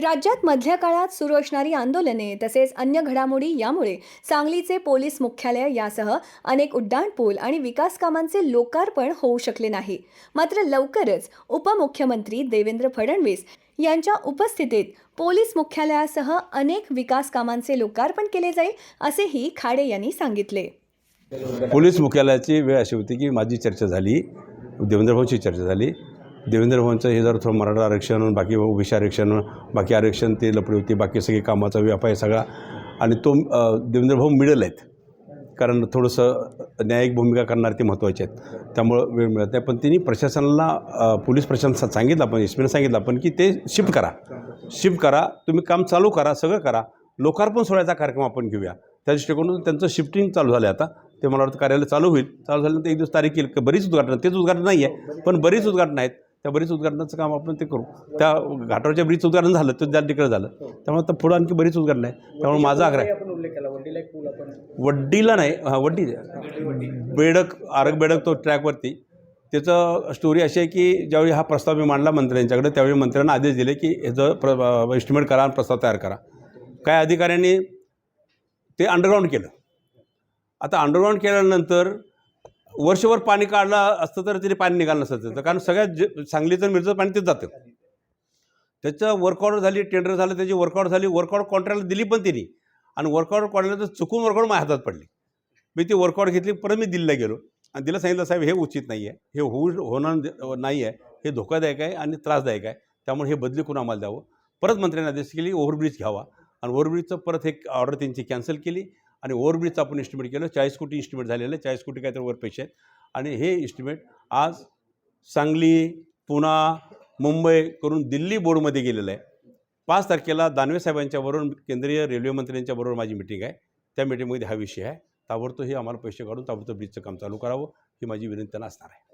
राज्यात मधल्या काळात सुरू असणारी आंदोलने तसेच अन्य घडामोडी यामुळे सांगलीचे पोलीस मुख्यालय यासह अनेक उड्डाणपूल आणि विकास कामांचे लोकार्पण होऊ शकले नाही. मात्र लवकरच उपमुख्यमंत्री देवेंद्र फडणवीस यांच्या उपस्थितीत पोलीस मुख्यालयासह अनेक विकास कामांचे लोकार्पण केले जाईल असेही खाडे यांनी सांगितले. पोलीस मुख्यालयाची वेळ अशी होती की माझी चर्चा झाली देवेंद्र भाऊंची चर्चा झाली. देवेंद्र भवनचं हे जर थोडं मराठा आरक्षण बाकी ओबीसी आरक्षण बाकी आरक्षण ते लपडी होती बाकी सगळी कामाचा व्याप आहे सगळा. आणि तो देवेंद्र भाऊ मिडल आहेत. कारण थोडंसं न्यायिक भूमिका करणारे ते महत्त्वाचे आहेत. त्यामुळं वेळ मिळत नाही. पण त्यांनी प्रशासनाला पोलीस प्रशासन सांगितलं आपण एस पीनं सांगितलं आपण की ते शिफ्ट करा. शिफ्ट करा तुम्ही काम चालू करा सगळं करा. लोकार्पण सोहळ्याचा कार्यक्रम आपण घेऊया. त्या दृष्टिकोनातून त्यांचं शिफ्टिंग चालू झालं आता. ते मला वाटतं कार्यालय चालू होईल. चालू झाल्यानंतर एक दिवस तारीख येईल. बरीच उद्घाटनं तेच उद्घाटन नाही आहे पण बरीच उद्घाटनं आहेत. त्या बरीच उद्घाटनाचं काम आपण ते करू. त्या घाटावरच्या ब्रिजचं उद्घाटन झालं तर त्या तिकडे झालं. त्यामुळे आता पुढं आणखी बरीच उद्घाटनं आहे. त्यामुळे माझा आग्रह आहे. वड्डीला नाही हां वड्डी. बेडक आरग बेडक तो ट्रॅकवरती त्याचं स्टोरी अशी आहे की ज्यावेळी हा प्रस्ताव मी मांडला मंत्र्यांच्याकडे त्यावेळी मंत्र्यांना आदेश दिले की ह्याचं प्र एस्टिमेट करा आणि प्रस्ताव तयार करा. काय अधिकाऱ्यांनी ते अंडरग्राऊंड केलं. आता अंडरग्राऊंड केल्यानंतर वर्षभर पाणी काढलं असतं तर तिथे पाणी निघालं नसतं तर कारण सगळ्यात जे सांगलीचं मिरचं पाणी तेच जातं. त्याचं वर्कआउट झाली टेंडर झालं त्याची वर्कआउट झाली वर्कआउट कॉन्ट्रॅक्टला दिली पण तिने. आणि वर्कआउट काढलं तर चुकून वर्कआउट माझ्या हातात पडली. मी ती वर्कआउट घेतली परत मी दिल्लीला गेलो. आणि तिला सांगितलं साहेब हे उचित नाही आहे. हे होऊ होणार नाही आहे. हे धोकादायक आहे आणि त्रासदायक आहे. त्यामुळे हे बदली करून आम्हाला द्यावं. परत मंत्र्यांनी आदेश केली ओव्हरब्रिज घ्यावा. आणि ओव्हरब्रिजचं परत एक ऑर्डर त्यांची कॅन्सल केली. आणि ओव्हरब्रिजचं आपण इस्टिमेट केलं चाळीस कोटी इस्टिमेट झालेलं आहे चाळीस कोटी काहीतरी वर पैसे आहेत. आणि हे इस्टिमेट आज सांगली पुणा मुंबई करून दिल्ली बोर्डमध्ये गेलेलं आहे. पाच तारखेला दानवे साहेबांच्याबरोबर केंद्रीय रेल्वे मंत्र्यांच्या बरोबर माझी मिटिंग आहे. त्या मिटिंगमध्ये हा विषय आहे. ताबडतोब हे आम्हाला पैसे काढून ताबडतोब ब्रिजचं काम चालू करावं ही माझी विनंती त्यांना असणार आहे.